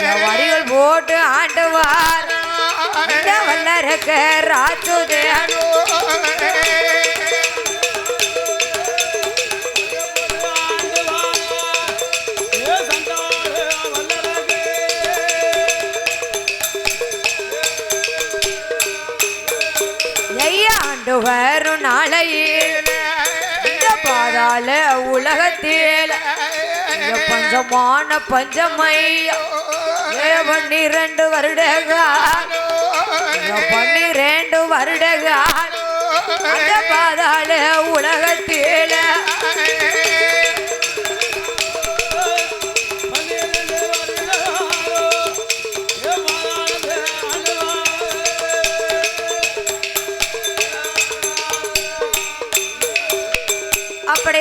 ஐயா வரிகள் போட்டு ஆண்டுவார் இந்த வல்லரக்க ஆண்டு வரும் நாளையில். பாதாள உலகத்தில். பஞ்சமான பஞ்சமையா. பன்னிரண்டு இந்த பன்னிரண்டு வருடங்கள் அந்த பாதாள உலகத்தில்.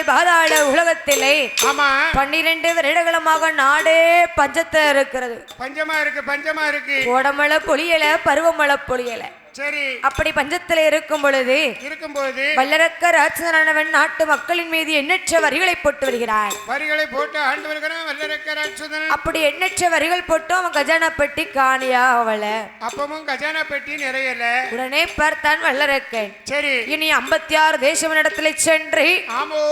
பாதாள உலகத்திலே ஆமா. பன்னிரண்டு வருடங்களமாக நாடே பஞ்சத்தை இருக்கிறது. பஞ்சமா இருக்கு பஞ்சமா இருக்கு. கோடமழை பொழியல பருவமழை பொழியல. சரி. அப்படி பஞ்சத்துல இருக்கும் பொழுது இருக்கும்போது வல்லரக்க ராட்சதனானவன் நாட்டு மக்களின் மீது எண்ணற்ற வரிகளை போட்டு வருகிறான். வரிகளை போட்டு ஆண்டு வருகிறான் வல்லரக்க ராட்சதன் அப்படி எண்ணற்ற வரிகள் போட்டு அவன் கஜானா பெட்டி காணியா அவள. அப்பமும் கஜானா பெட்டி நிறையல. உடனே பார்த்தான் வல்லரக்கன். சரி. இனி ஐம்பத்தி ஆறு தேசவனிடத்துல சென்று ஆமோ.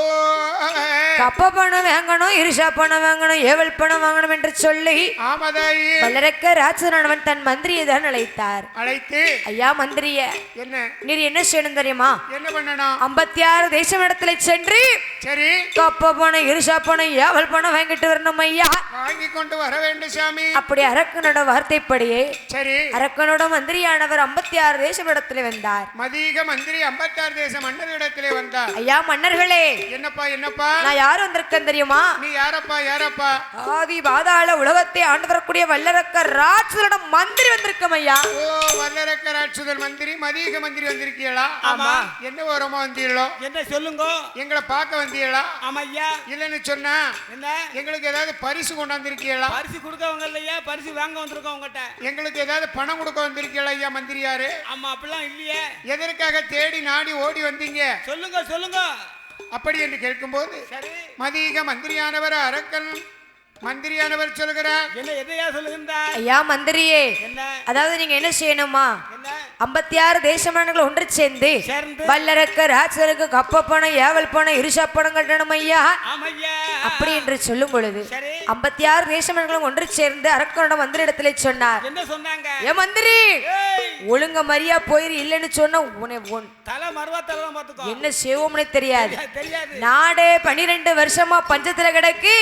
கப்ப பணம் வாங்கணும் இருஷா பணம் வாங்கணும் ஏவல் பணம் வாங்கணும் என்று சொல்லி ஆமதாயி. வல்லரக்க ராட்சதனானவன் தன் மந்திரியை தான் அழைத்தார். அழைத்து ஐயா மந்திரிய. என்ன? நீர் என்ன செய்யணும் தெரியுமா? என்ன பண்ணணும்? ஐம்பத்தி ஆறு தேசம் இடத்துல சென்று சரி. கப்ப பணம் இருஷா பணம் ஏவல் பணம் வாங்கிட்டு வரணும் ஐயா. வாங்கி கொண்டு வர வேண்டும் சாமி. அப்படி அரக்கனோட வார்த்தைப்படியே சரி. அரக்கனோட மந்திரியானவர் ஐம்பத்தி ஆறு தேசம் இடத்துல வந்தார். மதிக மந்திரி ஐம்பத்தாறு தேச மன்னரிடத்திலே வந்தார். ஐயா மன்னர்களே. என்னப்பா என்னப்பா? நான் யார் வந்திருக்கேன் தெரியுமா? நீ யாரப்பா யாரப்பா? ஆதி பாதாள உலகத்தை ஆண்டு வரக்கூடிய வல்லரக்க ராட்சதோட மந்திரி வந்திருக்கோம் ஐயா. ஓ வல்லரக்க ராட்சுதன் மந்திரி மதிக மந்திரி வந்திருக்கீங்களா? ஆமா. என்ன ஓரமா வந்தீங்களோ என்ன சொல்லுங்க? எங்களை பார்க்க வந்தீங்களா ஆமா ஐயா இல்லைன்னு சொன்னா என்ன? எங்களுக்கு ஏதாவது பரிசு கொண்டாந்துருக்கீங்களா பரிசு கொடுக்கவங்க இல்லையா? பரிசு வாங்க வந்திருக்கோம் உங்ககிட்ட. எங்களுக்கு ஏதாவது பணம் கொடுக்க வந்திருக்கீங்களா ஐயா மந்திரியாரு? ஆமா அப்படிலாம் இல்லையே. எதற்காக தேடி நாடி ஓடி வந்தீங்க? சொல்லுங்க சொல்லுங்க. அப்படி என்று கேட்கும்போது சரி. மதிக மந்திரியானவர் அரக்கன் மந்திரியானவர் சொல்கிறார். என்ன எதையா சொல்லுகின்றா ஐயா மந்திரியே என்ன? அதாவது நீங்க என்ன செய்யணுமா? ஐம்பத்தி ஆறு தேசமானங்கள் ஒன்று சேர்ந்து வல்லரக்க ராட்சதருக்கு கப்ப பணம் ஏவல் பணம் இருஷா பணம் கட்டணும் ஐயா. அப்படி என்று சொல்லும் பொழுது ஐம்பத்தி ஆறு தேசமன்களும் ஒன்று சேர்ந்து அரக்கனோட மந்திரிடத்திலே சொன்னார். என்ன சொன்னாங்க? ஏ மந்திரி ஒழுங்க மரியா போயிரு இல்லைன்னு சொன்னா என்ன செய்வோம்னு தெரியாது. நாடே பனிரெண்டு வருஷமா பஞ்சத்துல கிடக்கு.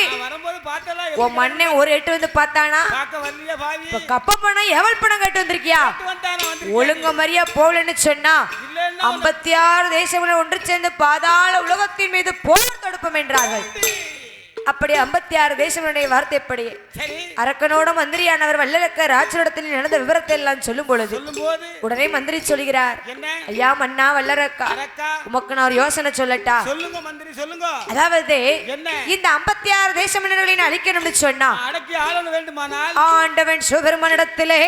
உன் மண்ணை ஒரு எட்டு வந்து பார்த்தானா? கப்ப பணம் எவல் பணம் கட்டு வந்திருக்கியா? ஒழுங்க மரியா போகலன்னு சொன்னா ஐம்பத்தி ஆறு தேசங்களை ஒன்று சேர்ந்து பாதாள உலகத்தின் மீது போர் தொடுப்போம் என்றார்கள். அப்படி ஐம்பத்தி ஆறு தேசங்களுடைய வார்த்தைப்படி அரக்கனோட மந்திரியானவர் வல்லரக்க ராஜனிடத்தில் நடந்த விவரத்தை எல்லாம் சொல்லும் பொழுது உடனே மந்திரி சொல்கிறார் ஐயா மன்னா வல்லரக்கா உமக்கு நான் ஒரு யோசனை சொல்லட்டா? சொல்லுங்க மந்திரி சொல்லுங்க. அதாவது இந்த ஐம்பத்தி ஆறு தேச மன்னர்களின் அழிக்கணும்னு சொன்னா ஆண்டவன் சிவபெருமானிடத்திலே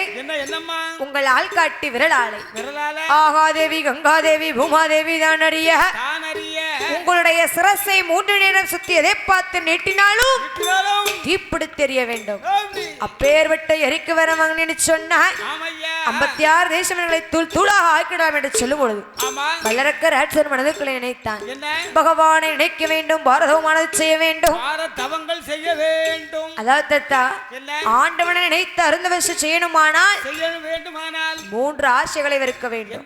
உங்கள் ஆள்காட்டி விரலாளை. விரலால ஆகாதேவி கங்காதேவி பூமாதேவி தான் அறிய உங்களுடைய சிரசை மூன்று நேரம் சுத்தி எதை பார்த்து நீட்டினாலும் விட்டுறாலும் தீப்பிடி தெரிய வேண்டும் ஓடி. அப்பேர்விட்ட எரிக்கு வரவங்கன்னு ஆமையா ஐம்பத்தி ஆறு தேசங்களை தூள் தூளாக ஆக்கிடாம் என்று சொல்லும் பொழுது வல்லரக்க ராட்சர் மனதுக்குள்ளே நினைத்தான். பகவானை நினைக்க வேண்டும் பாரதமானது செய்ய வேண்டும். செய்ய வேண்டும். அதாவது தத்தா ஆண்டவனை நினைத்து அருந்த வச்சு செய்யணுமானால் மூன்று ஆசைகளை வெறுக்க வேண்டும்.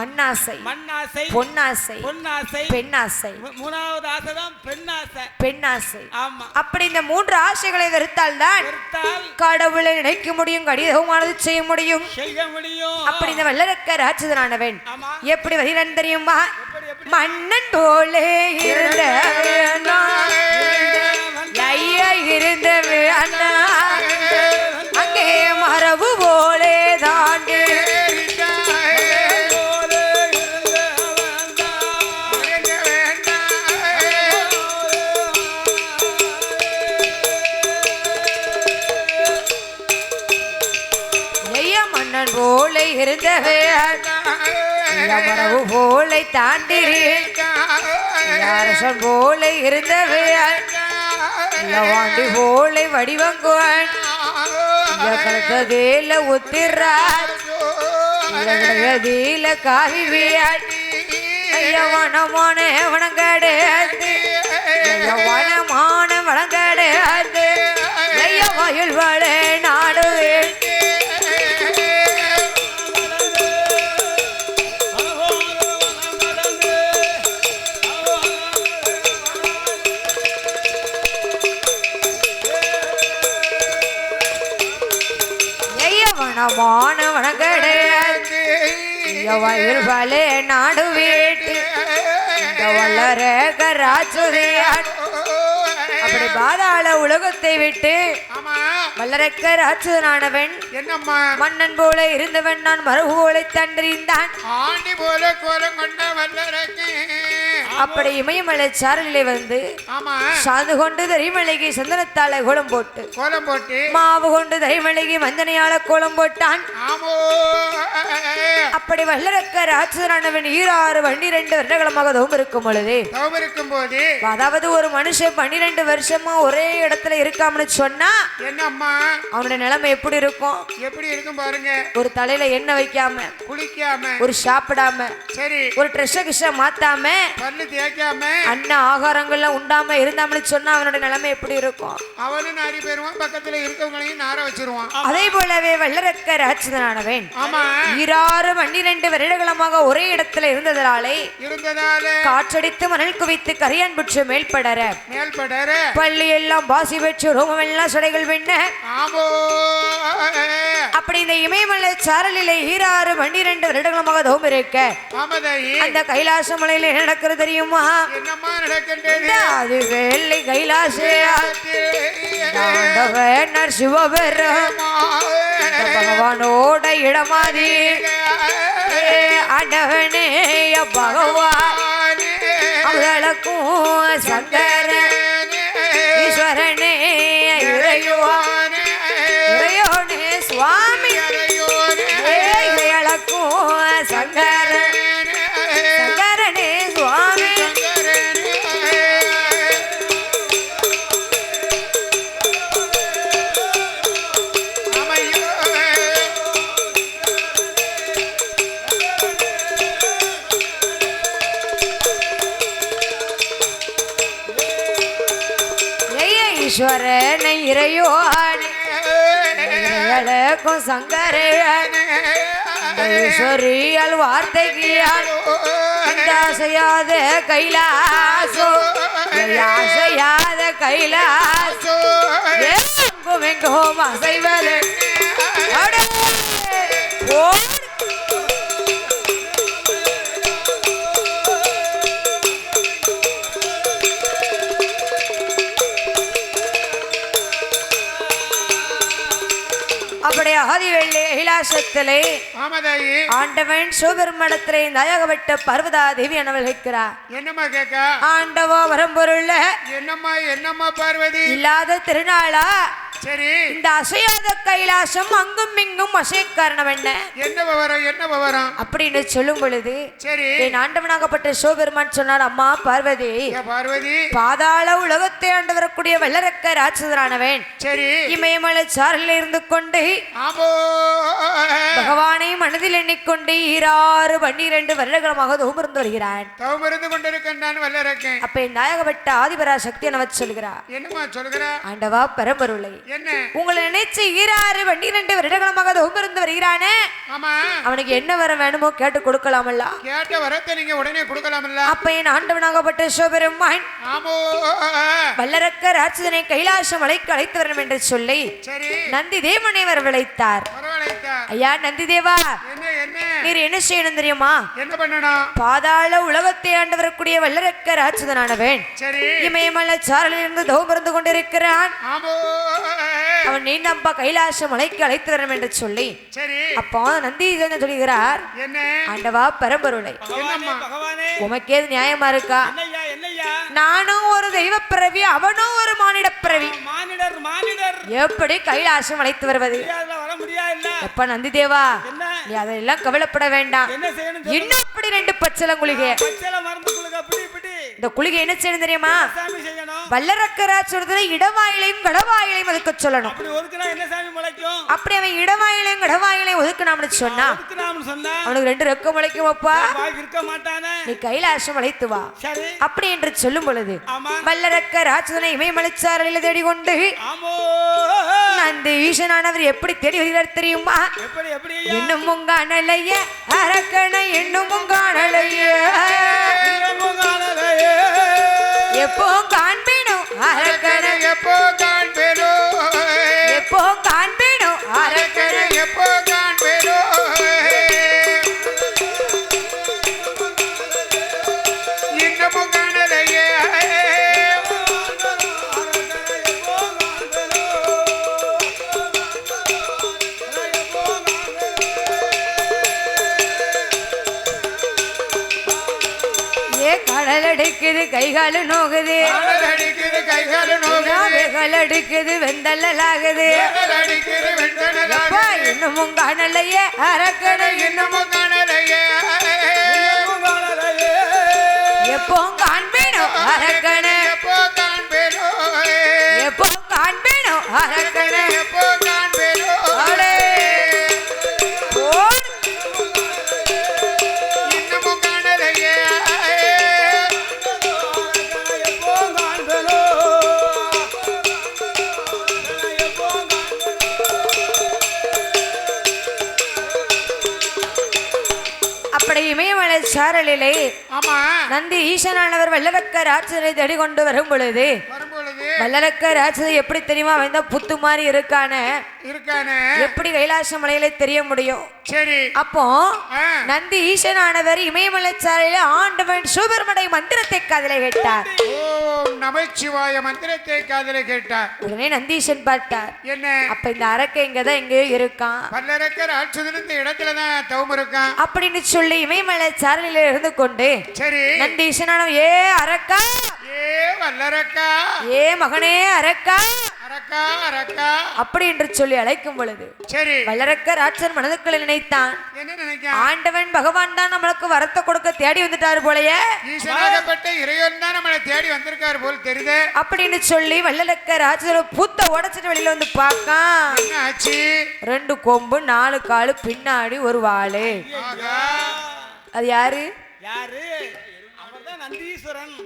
மண்ணாசை மண் ஆசை பொன்னாசை பொன்னாசை. பெண்ணாசை. மூணாவது ஆசை தான் பெண் ஆசை பெண்ணாசை. ஆமா. அப்படி இந்த மூன்று ஆசைகளை வெறுத்தால் கடவுளை நினைக்க முடியும் கடிதமானது செய்ய முடியும் செய்ய முடியும். அப்படி இந்த வல்லரக்க ராட்சதனானவன் எப்படி வருகிறான் தெரியுமா? மன்னன் போலே இருந்த ஐயா கமரவு போலை தாண்டிரேன் அரசன் போலே வாண்டி போலை வடிவங்குவான். கலத்ததேல உத்திராஜ் இலகடகதீல காவி வியாட்டி ஐயா வனமான வனங்கடையாது வனமான வனங்கடையாது வயல் வாழ. வளை நாடு இந்த வளர அப்படி பாதாள உலகத்தை விட்டு வல்லரக்க ராட்சதனானவன் என்னம்மா? மன்னன் போல இருந்தவன் நான் மரபு போல தண்டறிந்தான். ஆண்டி போல கோலம் கொண்ட வல்லரக்கு அப்படி இமயமலை சாரலிலே வந்து சாந்து கொண்டு தரிமலைக்கு சந்தனத்தால கோலம் போட்டு கோலம் போட்டு. மாவு கொண்டு தரிமலைக்கு மஞ்சனையால கோலம் போட்டான். அப்படி வல்லரக்க ராட்சதனானவன் ஈராறு பன்னிரண்டு வருடங்களமாக தோம் இருக்கும் பொழுது இருக்கும் போது. அதாவது ஒரு மனுஷன் பன்னிரெண்டு வருஷமா ஒரே இடத்துல இருக்காமனு சொன்னா என்னம்மா? அவனுடைய நிலைமை எப்படி இருக்கும்? எப்படி இருக்கும் பாருங்க. ஒரு தலையில எண்ணெய் வைக்காம குளிக்காம. ஒரு சாப்பிடாம சரி. ஒரு ட்ரெஸ்ஸ கிஷ மாத்தாம பல்லு தேய்க்காம ஆகாரங்கள்லாம் உண்டாம இருந்தாமனு சொன்னா அவனோட நிலைமை எப்படி இருக்கும்? அவனும் நாரி போயிருவான் பக்கத்துல இருக்கவங்களையும் நார வச்சிருவான். அதே போலவே வல்லரக்க ராட்சதனானவன். ஆமா. ஈராறு பன்னிரண்டு வருடங்களமாக ஒரே இடத்துல இருந்ததனாலே இருந்ததால காற்றடித்து மணல் குவித்து கரியான் புற்று மேல்படர மேல்படர பள்ளி எல்லாம் பாசி பெற்று ரோமம் எல்லாம் சுடைகள் பின்ன ஆமோ. அப்படி இந்த இமயமலை சாரலிலே ஈராறு பன்னிரண்டு வருடங்களமாக தோம் இருக்க அந்த கைலாச மலையில நடக்கிறது தெரியுமா? என்னம்மா நடக்கின்றது? அது வெள்ளி கைலாச ஆண்டவனர் சிவபெரும் இந்த பகவானோட இடமாதி. ஏ ஆண்டவனே பகவான். அவர்களுக்கும் சங்கர ஈஸ்வரன் இறையோனே இறையளக்கும் சங்கரனே ஈஸ்வரியால் வார்த்தைக்கியால் இந்த கைலாசோ ஆசையாத கைலாசோ எங்கும் எங்கும் அசைவலே ஓ அப்படி ஆதிவெள்ளி கைலாசத்திலே ஆமதாயி. ஆண்டவன் சிவபெருமடத்திலே நாயகப்பட்ட பர்வதா தேவி அனவல்கிறார் என்னம்மா கேக்க ஆண்டவா வரம்பொருள்ல என்னம்மா என்னம்மா பார்வதி? இல்லாத திருநாளா? சரி. இந்த அசையாத கைலாசம் அங்கும் இங்கும் அசைய காரணம் என்ன? என்ன விவரம் என்ன விவரம்? அப்படின்னு சொல்லும் பொழுது சரி. என் ஆண்டவனாகப்பட்ட சிவபெருமான் சொன்னார் அம்மா பார்வதி பார்வதி? பாதாள உலகத்தை ஆண்டு வரக்கூடிய வல்லரக்க ராட்சதரானவன் சரி. இமயமலை சாரலில் இருந்து கொண்டு பகவானை மனதில் எண்ணிக்கொண்டு ஈராறு பன்னிரண்டு வருடங்களமாக தோமிருந்து வருகிறான். தவம் இருந்து கொண்டிருக்கின்றான் வல்லரக்கேன். அப்ப என் நாயகப்பட்ட ஆதிபரா சக்தி எனவச் சொல்கிறார் என்னம்மா சொல்கிற ஆண்டவா பரம்பொருளை. என்ன உங்களை நினைச்சு ஈராறு பன்னிரண்டு வருடங்களமாக தோமிருந்து வருகிறானே? ஆமா. அவனுக்கு என்ன வர வேணுமோ கேட்டு கொடுக்கலாமல்ல. கேட்ட வரத்தை நீங்க உடனே கொடுக்கலாம்ல அப்ப என் ஆண்டவனாகப்பட்ட சிவபெருமான் ஆமோ. வல்லரக்க ராட்சதனை கைலாச மலைக்கு அழைத்து வரும் என்று சொல்லி நந்தி தேவனை வரவழைத்தார். ஐயா நந்தி தேவா என்ன என்ன? நீர் என்ன செய்யணும் தெரியுமா? என்ன பண்ணணும்? பாதாள உலகத்தை ஆண்டு வரக்கூடிய வல்லரக்க ராட்சதனானவன். சரி. இமயமலை சாரலில் இருந்து தோமருந்து கொண்டிருக்கிறான். அவன் நீந்தம்பா கைலாச மலைக்கு அழைத்து வரும் என்று சொல்லி சரி. அப்போ நந்தி என்ன? ஆண்டவா பரம்பொருளை. உமக்கேது நியாயமா இருக்கா? நானும் ஒரு தெய்வ பிறவி அவனும் ஒரு மானிட பிறவி. மானிடர் மானிடர். எப்படி கைலாசம் அழைத்து வருவது? எப்ப நந்தி தேவா நீ அதெல்லாம் கவலைப்பட வேண்டாம். என்ன செய்யணும் சொல்லு. இன்னும் அப்படி ரெண்டு பச்சளம் குளிகை. இந்த குளிகை என்ன செய்யணும் தெரியுமா? சாமி செய்யணும் வல்லரக்க ராட்சதனை இடவாயிலையும் கடவாயிலையும் ஒதுக்க சொல்லணும். அப்படி அவன் இடவாயிலையும் கடவாயிலையும் ஒதுக்குனாம்னு சொன்னா அவனுக்கு ரெண்டு ரெக்க முளைக்கும் அப்பா. நீ கைலாசம் அழைத்து வா. அப்படி என்று சொல்லும் பொழுது வல்லரக்க ராட்சதனை இமயமலைச்சாரலில் தேடிக்கொண்டு அந்த ஈசனானவர் எப்படி தேடி வருகிறார் தெரியுமா? இன்னும் உங்கானலைய அரக்கணை இன்னும் உங்கானலைய. இன்னமும் காணலையே. எப்போ அரக்கணை எப்போ காண்பேனோ? எப்போ காண்பேனும் அரக்கணை எப்போ காண்பேனோ? இன்னமும் காணலையே. ஏ கடல் அடிக்குது கைகாலு நோகுது. வேகல் அடிக்குது வெந்தள்ளலாகுது காதல் அடிக்குது வெண்கடலாக எப்பா இன்னும் உங்கானலைய அரக்கணை இன்னமும் காணலையே. இன்னமும் காணலையே. எப்போ காண்பேனும் அரக்கணை எப்போ காண்பேனோ. எப்போ காண்பேனும் அரக்கணை நந்தி ஈசனானவர் ராட்சதனை தேடி கொண்டு வரும் பொழுது வல்லரக்க ராட்சதை எப்படி தெரியுமா? வந்தா புத்து மாதிரி இருக்கானே. இருக்கானே. எப்படி கைலாச மலையில தெரிய முடியும்? சரி. அப்போ. நந்தி ஈசனானவர் இமயமலை சாலையில ஆண்டவன் சூபர்மடை மந்திரத்தை காதலை கேட்டார். நமச்சிவாய மந்திரத்தை காதல கேட்டார். உடனே நந்தீசன் பார்த்தார். என்ன? அப்ப இந்த அரக்கை இங்கதான் எங்கேயோ இருக்கான். பல்லரக்கர் ஆட்சிதன் இந்த இடத்துல தான் தவம் இருக்கான். அப்படின்னு சொல்லி இமயமலை சாரலில இருந்து கொண்டு சரி. நந்தீசனானவன் ஏ அரக்கா ஏ வல்லரக்கா. ஏ மகனே அரக்கா. அரக்கா அரக்கா. அப்படி என்று சொல்லி அழைக்கும் பொழுது சரி. வல்லரக்க ராட்சன் மனதுக்குள்ள நினைத்தான். என்ன நினைக்க ஆண்டவன் பகவான் தான் நம்மளுக்கு வரத்தை கொடுக்க தேடி வந்துட்டாரு போலயே. ஈசனாகப்பட்ட இறைவன் தான் நம்மளை தேடி வந்திருக்காரு போல் தெரியுது. அப்படின்னு சொல்லி வல்லலக்க ராட்சச பூத்த உடைச்சிட்டு வெளியில வந்து பார்க்கான். என்ன ஆச்சு? ரெண்டு கொம்பு நாலு காலு பின்னாடி ஒரு வாளு. ஆகா. அது யாரு? யாரு? அவர்தான் நந்தீஸ்வரன்.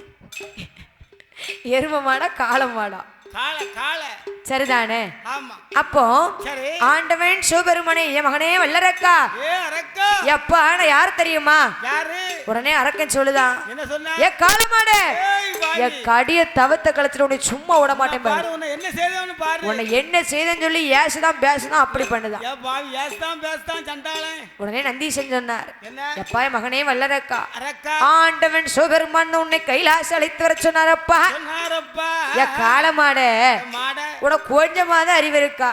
எருமமாடா காளமாடா காளை காளை. சரிதானே? அப்போ ஆண்டவன் சிவபெருமனே என் மகனே வல்லரக்கா. எப்பா யார் தெரியுமா? யாரு? உடனே அரக்கன் சொல்லுதான் ஏ. என் கடிய தவத்தை கழிச்சிட்டு உன்னை சும்மா விட மாட்டேன் பாரு. என்ன செய்தவனு பாரு. உன்னை என்ன செய்தேன்னு சொல்லி ஏசுதான் பேசுதான் அப்படி பண்ணுதான். சண்டாளன். உடனே நந்தீசன் சொன்னார் எப்பா என் மகனே வல்லரக்கா. ஆண்டவன் சிவபெருமான் உன்னை கைலாச அழைத்து வர சொன்னாரப்பா. சொன்னாரப்பா. ஏ காளமாடு மாட. உனக்கு கொஞ்சமாவது அறிவு இருக்கா?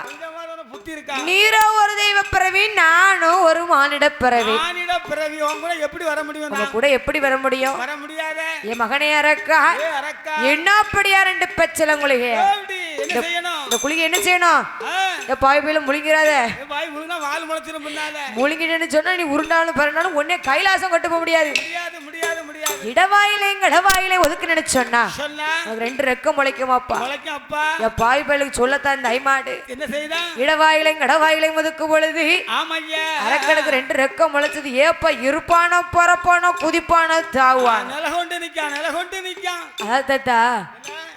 புத்தி இருக்கா நீரோ ஒரு தெய்வ பிறவி நானும் ஒரு மானிட பிறவி. மானிட பிறவி உன் கூட எப்படி வர முடியும் உங்க கூட எப்படி வர முடியும்? வர முடியாதே. என் மகனே அரக்கா என்ன அப்படியா ரெண்டு பெச்சலங்குளிகை எப்படி என்ன செய்யணும்? இந்த என்ன செய்யணும்? இந்த பாய் பயில முழுங்கிறாத. ஏ வாய் முழுங்கா வால் முளைச்சிரும் முன்னால முழுங்கிட்டேன்னு சொன்னா நீ உருண்டாலும் பிறனாலும் உடனே கைலாசம் கொண்டு போக முடியாது. முடியாது முடியாது இடவாயிலே கடவாயிலே ஒதுக்கு நினைச்சோன்னா ரெண்டு ரெக்கம் முளைக்குமாப்பா. என் பாய் பயலுக்கு சொல்லத்தான் இந்த ஐமாடு. கடவாயிலையும் ஒதுக்கும் பொழுது அரக்கனுக்கு ரெண்டு ரெக்கம் முளைச்சது. ஏப்பா இருப்பானோ பறப்பானோ குதிப்பானோ தாவான் அதான் தாத்தா.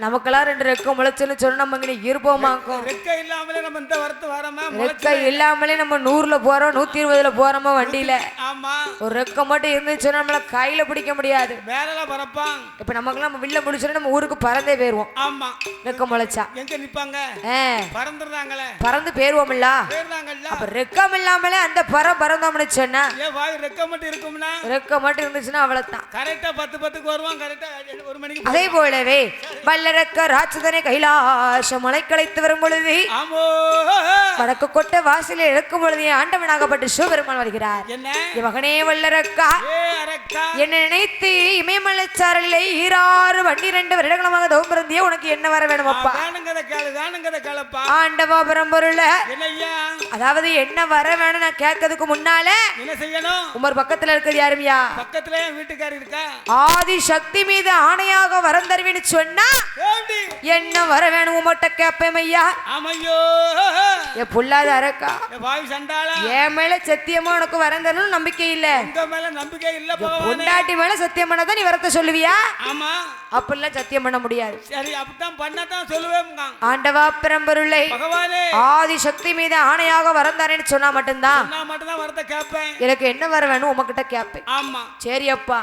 நமக்கெல்லாம் ரெண்டு ரெக்கம் முளைச்சுன்னு சொன்னா நம்ம இங்கே இருப்போமாக்கும். ரெக்க இல்லாமலே நம்ம இந்த வரத்து வரமா ரெக்கை இல்லாமலே நம்ம நூறுல போறோம் நூத்தி இருபதுல போறோமா வண்டியில. ஆமா. ஒரு ரெக்கம் மட்டும் இருந்துச்சுன்னா நம்மள கையில பிடிக்க முடியாது. மேல பறப்பான். இப்ப நமக்கெல்லாம் நம்ம வில்ல முடிச்சோன்னா நம்ம ஊருக்கு பறந்தே போயிருவோம். ஆமா. ரெக்கம் முளைச்சா. எங்க நிப்பாங்க? பறந்துடுறாங்களே. பறந்து போயிருவோம்ல அப்ப ரெக்கம் இல்லாமலே அந்த பறம் பறந்தோம்னு சொன்னா. ஏன் வாய் ரெக்க மட்டும் இருக்கும்னா? ரெக்கம் மட்டும் இருந்துச்சுன்னா அவ்வளவுதான். கரெக்டா பத்து பத்துக்கு வருவான் கரெக்டா ஒரு மணிக்கு அதே போலவே வல்லரக்க ராட்சதனை கைலாச மலை களைத்து வரும் பொழுது வடக்கு கொட்ட வாசலில் இழக்கும் பொழுது ஆண்டவனாகப்பட்ட சிவபெருமான் வருகிறார். மகனே வல்லரக்கா என்னை நினைத்து இமயமலைச்சாரலிலே ஈராறு பன்னிரண்டு வருடங்களமாக தவம் உனக்கு என்ன வர வேணும் அப்பா ஆண்டவா பரம்பொருள அதாவது என்ன வர வேணும் நான் கேட்கறதுக்கு முன்னால என்ன செய்யணும்? உமர் பக்கத்துல இருக்கிறது யாருமியா பக்கத்துல வீட்டுக்காரி இருக்கா? ஆதி சக்தி மீது ஆணையாக வரம் தருவேன்னு சொன்னா என்ன வர வேணும் உமட்ட கேப்பேன் ஐயா? ஆமையோ. என் புல்லாத அரக்கா வாய் சண்டாளா. என் மேல சத்தியமா உனக்கு வரம் தரணும் நம்பிக்கை இல்ல? உங்க மேல நம்பிக்கை இல்ல பொண்டாட்டி மேல சத்தியம் பண்ணாதான் நீ வரத்த சொல்லுவியா? ஆமா. அப்படிலாம் சத்தியம் பண்ண முடியாது. சரி அப்படித்தான் பண்ணத்தான் சொல்லுவேன் ஆண்டவா பெரம்பொருளை ஆதி சக்தி மீது ஆணையாக வரம் தரேன்னு சொன்னா மட்டும்தான். நான் மட்டும் தான் வரத கேட்பேன் எனக்கு என்ன வர வேணும் உமக்கிட்ட கேட்பேன் ஆமா. சரி அப்பா.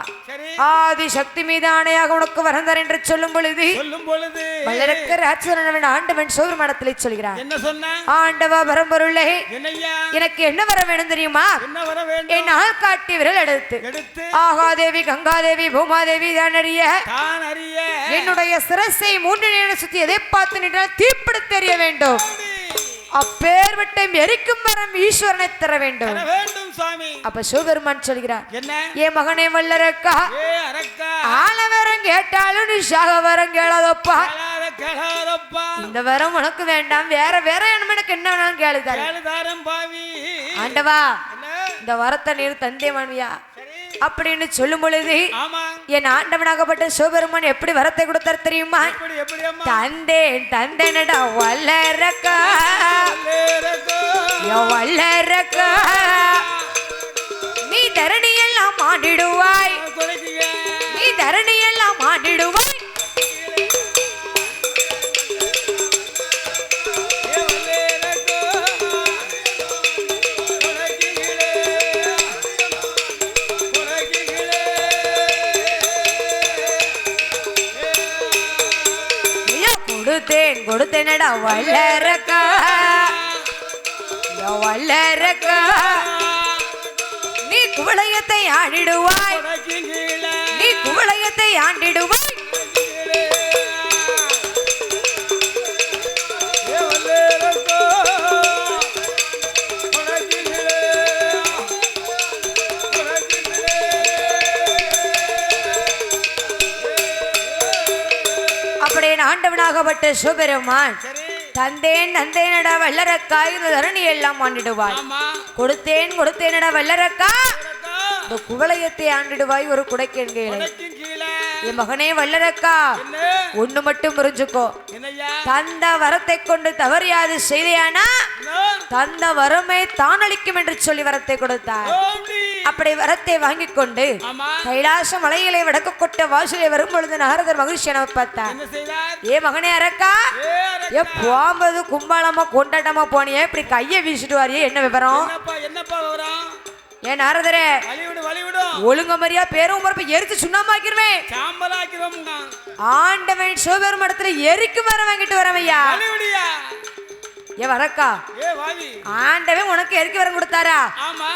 ஆதி சக்தி மீது ஆணையாக உனக்கு வரம் தரேன் என்று சொல்லும் பொழுது சொல்லும் பொழுது வல்லரக்க ராட்சரனவன் ஆண்டவன் சோதரமானத்திலே சொல்கிறான். என்ன சொன்ன? ஆண்டவா பரம்பொருளை எனக்கு என்ன வர வேணும் தெரியுமா? என் ஆள் காட்டி விரல் எடுத்து. ஆகாதேவி கங்காதேவி பூமாதேவி தானறிய தான் அறிய. என்னுடைய சிரசை மூன்று நேரம் சுத்தி எதை பார்த்து நின்றால் தீப்பிட தெரிய வேண்டும். அப்பேர்வட்டை எரிக்கும் வரம் ஈஸ்வரனை தர வேண்டும். சுவாமி. அப்ப சிவபெருமான் சொல்கிறார் என்ன? என் மகனே வல்லரக்கா ஏ ஆள வரம் கேட்டாலும் நீ சாக வரம் கேளாதப்பா. கேளாத கேளாதப்பா. இந்த வரம் உனக்கு வேண்டாம் வேற வேற எனக்கு என்ன வேணாலும் கேளுதாரு கேளுதாரம் ஆண்டவா இந்த வரத்தை நீர் தந்தே சரி அப்படின்னு சொல்லும் பொழுது என் ஆண்டவனாகப்பட்ட சிவபெருமான் எப்படி வரத்தை கொடுத்தார் தெரியுமா? தந்தேன் தந்தேனடா வல்லரக்கா. வல்லரக்கா. நீ தரணி எல்லாம் குறைக்குங்க. நீ தரணி எல்லாம் ஆண்டிடுவாய் கொடுத்தேனடா வல்லரக்கா? வல்லரக்கா. நீ குவளையத்தை ஆடிடுவாய். நீ குவளையத்தை ஆண்டிடுவாய். என் ஆண்டவனாகப்பட்ட சிவபெருமான் தந்தேன் தந்தேனடா வல்லரக்காய் இந்த தரணி எல்லாம் ஆண்டிடுவாய். கொடுத்தேன் கொடுத்தேனடா வல்லரக்கா. இந்த குவளையத்தை ஆண்டிடுவாய் ஒரு கீழே. என் மகனே வல்லரக்கா. ஒண்ணு மட்டும் புரிஞ்சுக்கோ. தந்த வரத்தை கொண்டு தவறியாது செய்தையானா? தந்த வரமே தானளிக்கும் என்று சொல்லி வரத்தை கொடுத்தார். அப்படி வரத்தை வாங்கி கொண்டு கைலாச மலையிலே வடக்கு கொட்ட வாசலே வரும் பொழுது நாரதர் மகிழ்ச்சி என பார்த்தார். ஏ மகனே அரக்கா ஏ போகும்போது கும்பாளமா கொண்டாட்டமா போனியே இப்படி கையை வீசிட்டு வாரியே என்ன விவரம்? ஏன் நாரதரே வழிவிடு வழிவிடும் ஒழுங்க மரியா பேரும் மரப்ப எரிச்சு சுண்ணாமாக்கிருவேன் சாம்பலாக்கிறோம்ங்க ஆண்டவன் சிவபெருமடத்துல எரிக்கும் வர வாங்கிட்டு வரவையா? வழிவிடியா. ஏ வரக்கா ஏ வாவி ஆண்டவன் உனக்கு எரிக்க வரம் கொடுத்தாரா? ஆமா.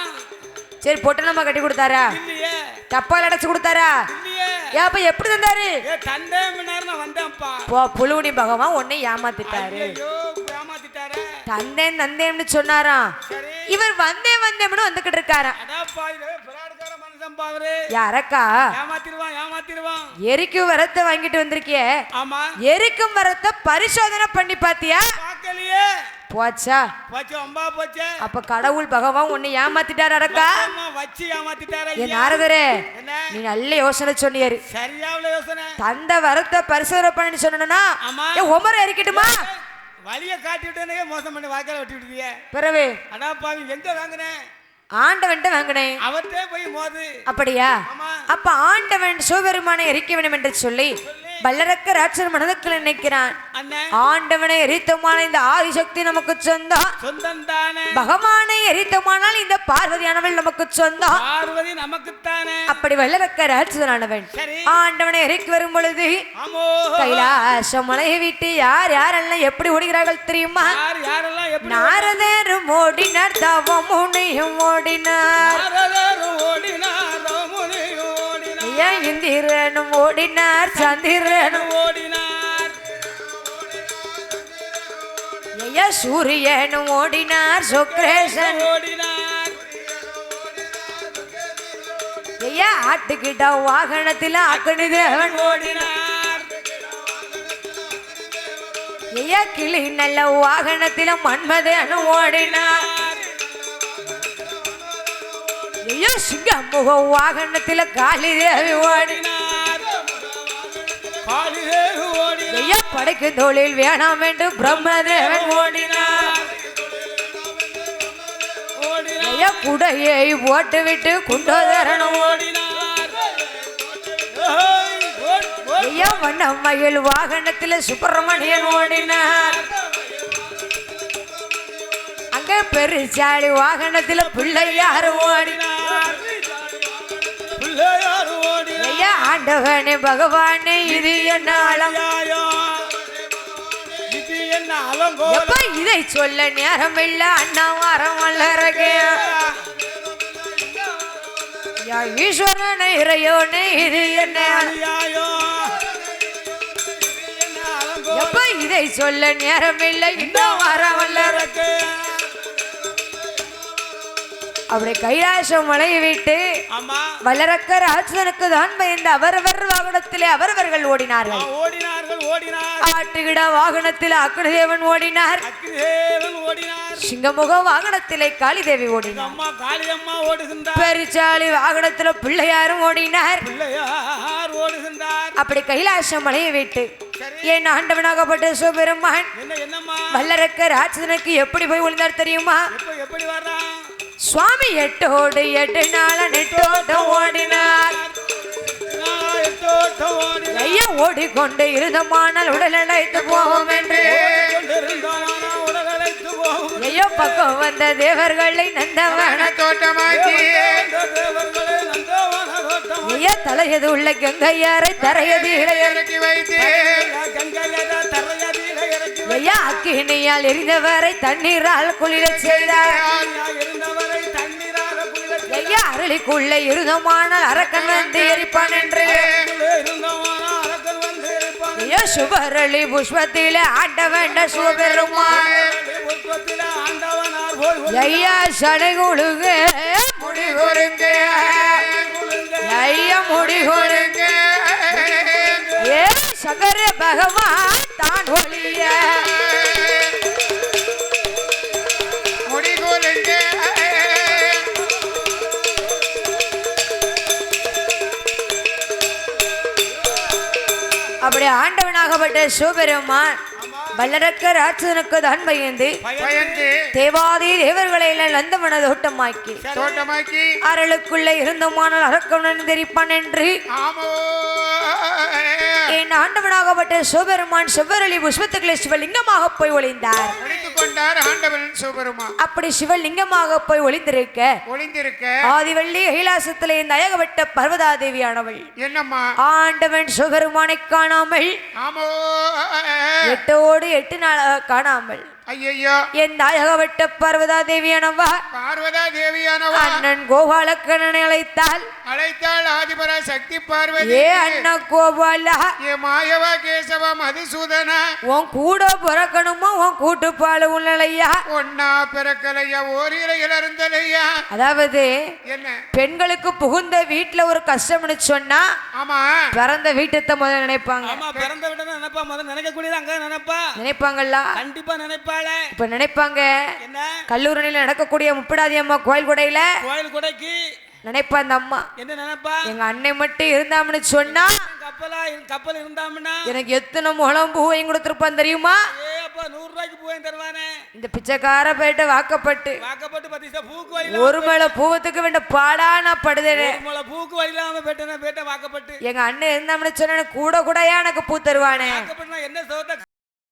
சரி பொட்டலமா கட்டி கொடுத்தாரா? டப்பால் அடைச்சு கொடுத்தாரா? அப்ப எப்படி தந்தாரு? போ புழுவுனி பகவான் உன்னை ஏமாத்திட்டாரு. தந்தேன் தந்தேன்னு சொன்னாராம். இவர் வந்தேன் வந்தேன்னு வந்துகிட்டு இருக்காராம் யாரக்கா? ஏமாத்திருவான் ஏமாத்திருவான் எரிக்கும் வரத்தை வாங்கிட்டு வந்திருக்கிய. ஆமா. எரிக்கும் வரத்தை பரிசோதனை பண்ணி பாத்தியா? பார்க்கலையே. போச்சா? போச்சு அம்பா போச்சே. அப்ப கடவுள் பகவான் உன்னை ஏமாத்திட்டாரு அம்மா வச்சு ஏமாத்திட்டாரே என் நாரதரே நீ நல்ல யோசனை சொன்னியாரு சரியாவுல யோசனை. தந்த வரத்தை பரிசோதனை பண்ணி சொன்னா உமரை எரிக்கட்டுமா? வழிய காட்டி விட்டனே மோசம் பண்ணி வாய்க்கால வெட்டி விட்டுருவிய பிறகு அடா பாவி எங்க வாங்கினேன் ஆண்டவன்ட்ட வாங்கினேன். அவர்கிட்ட போய் மோது. அப்படியா? அப்ப ஆண்டவன் சிவபெருமானை எரிக்க வேண்டும் என்று சொல்லி வல்லரக்க ராட்சர் மனதுக்குள் நினைக்கிறான். ஆண்டவனை எரித்தமான இந்த ஆதிசக்தி நமக்கு சொந்தம் பகவானை எரித்தமானால் இந்த பார்வதியானவள் நமக்கு சொந்தம் பார்வதி நமக்குத்தானே. அப்படி வல்லரக்க ராட்சதனானவன் ஆண்டவனை இறக்கி வரும் பொழுது கைலாச மலையை விட்டு யார் யாரெல்லாம் எப்படி ஓடுகிறார்கள் தெரியுமா? நாரதரும் ஓடினார் தவம் முனியும் ஓடினார் ஓடினார் ஓடினார் ஏன் இந்திரனும் ஓடினார் சந்திரனும் ஓடினார். ஐயா சூரியனும் ஓடினார் சுக்ரேசன் ஓடினார். ஐயா ஆட்டுக்கிட்ட வாகனத்தில் அக்கனி தேவன் ஓடினார். ஐயா கிளி நல்ல வாகனத்தில் மன்மதேனும் ஓடினார். ஐயா சிங்கமுக வாகனத்தில் காளி தேவி ஓடினார். ஐயா படைக்கும் தொழில் வேணாம் என்று பிரம்மதேவன் ஓடினார். ஐயா குடையை போட்டு விட்டு குண்டோதரனும் ஓடினார். ஐயா வண்ணமயில் வாகனத்தில் சுப்பிரமணியன் ஓடினார். அங்க பெருச்சாளி வாகனத்தில் பிள்ளையார் ஓடினார். ஆண்டவனே பகவானே இது என்ன ஆழம். இது சொல்ல நேரம் இல்ல அண்ணா வாரம் வல்லறகே யா ஈஸ்வரனை இறையோனே இது என்ன? எப்ப இதை சொல்ல நேரம் இல்லை இன்னும் வாரம் வல்லறகே அப்படி கைலாசம் மலையை விட்டு ஆமா. வல்லரக்கர் ஆச்சனுக்கு தான் பயந்து அவரவர் வாகனத்திலே அவரவர்கள் ஓடினார்கள். ஓடினார்கள் ஓடினார். ஆட்டுகிட வாகனத்தில் அக்னிதேவன் ஓடினார். சிங்கமுக வாகனத்திலே காளிதேவி ஓடினார். பெருச்சாளி வாகனத்துல பிள்ளையாரும் ஓடினார். அப்படி கைலாச மலையை விட்டு என் ஆண்டவனாகப்பட்ட சிவபெருமான் வல்லரக்கர் ராட்சதனுக்கு எப்படி போய் விழுந்தார் தெரியுமா? எப்ப எப்படி வர்றான்? சுவாமி எட்டோடு எட்டு நாள நெட்டோட்டம் ஓடினார். ஐயா ஓடிக்கொண்டு இருந்தமானால் உடல் அழைத்து போவோம் என்று ஐயோ பக்கம் வந்த தேவர்களை நந்தவன தோட்டமாக்கி. ஐயா தலையது உள்ள கங்கையாரை தரையது இளையர் இறக்கி வைத்து. ஐயா அக்கினியால் எரிந்தவரை தண்ணீரால் குளிர செய்தார். அருளிக்குள்ள இருந்தமானால் அரக்கன் வந்து எரிப்பான் என்று. சுபரளி புஷ்பத்திலே ஆண்ட வேண்ட சிவபெருமான் ஐயா சடைகுழுக முடி கொடுங்க. ஐயா முடி கொடுங்க. ஏ சகர பகவான் தான் ஒளிய. அப்படி ஆண்டவனாகப்பட்ட சிவபெருமான் வல்லரக்க ராட்சதனுக்கு தான் பயந்து தேவாதி தேவர்களை எல்லாம் நந்தமன தோட்டமாக்கி தோட்டமாக்கி அரளுக்குள்ள இருந்தமானால் அரக்கவனன் தெரிப்பான் என்று என் ஆண்டவனாகப்பட்ட சிவபெருமான் செவ்வரளி புஷ்பத்துக்களை சிவலிங்கமாக போய் ஒளிந்தார். ஒளிந்து கொண்டார் ஆண்டவன் சிவபெருமா அப்படி சிவலிங்கமாக போய் ஒளிந்திருக்க ஒளிந்திருக்க. ஆதிவள்ளி கைலாசத்திலே இந்த அழகப்பட்ட பர்வதாதேவியானவள். என்னம்மா? ஆண்டவன் சிவபெருமானை காணாமல் எட்டோடு எட்டு நாள் காணாமல். ஐயையோ. என் நாயகப்பட்ட பர்வதா தேவியானவா பார்வதா தேவியானவா அண்ணன் கோபாலக்கண்ணனை அழைத்தால் அழைத்தாள் ஆதிபரா சக்தி பார்வதி. ஏ அண்ணா கோபாலா? ஏ மாயவா கேசவா மதுசூதனா. உன் கூட பிறக்கணுமா உன் கூட்டுப்பாடு உள்ளலையா? ஒன்னா பிறக்கலையா ஓரிரையில் இருந்தலையா அதாவது என்ன? பெண்களுக்கு புகுந்த வீட்டுல ஒரு கஷ்டம்னு சொன்னா ஆமா. பிறந்த வீட்டத்தை முதல்ல நினைப்பாங்க. ஆமா பிறந்த விட நினைப்பா. முதல்ல நினைக்க கூடியது அங்க நினைப்பா. நினைப்பாங்கல்ல? கண்டிப்பா நினைப்பாளே. இப்ப நினைப்பாங்க. என்ன? கல்லூரியில் நடக்கக்கூடிய முப்படாதி அம்மா கோயில் கொடையில கோயில் கொடைக்கு நினைப்பா அந்த அம்மா. என்ன நினைப்பா? எங்க அன்னை மட்டும் இருந்தாம்னு சொன்னா கப்பலா கப்பல் இருந்தாமன்னா? எனக்கு எத்தனை முழம் பூவையும் கொடுத்துருப்பான் தெரியுமா? ஏ அப்பா நூறு ரூபாய்க்கு பூவையும் தருவானே. இந்த பிச்சைக்கார பேட்ட வாக்கப்பட்டு வாக்கப்பட்டு பத்திசா பூக்கு வழியில ஒரு மேல பூவத்துக்கு வேண்ட பாடா நான் படுதேனே. ஒரு முளை பூக்கு வழியிலாம பேட்டன பேட்ட வாக்கப்பட்டு. எங்க அண்ணன் இருந்தாம்னு சொன்ன கூட கூடயா எனக்கு பூ தருவானே. வாக்கப்பட்டு நான் என்ன சோத்த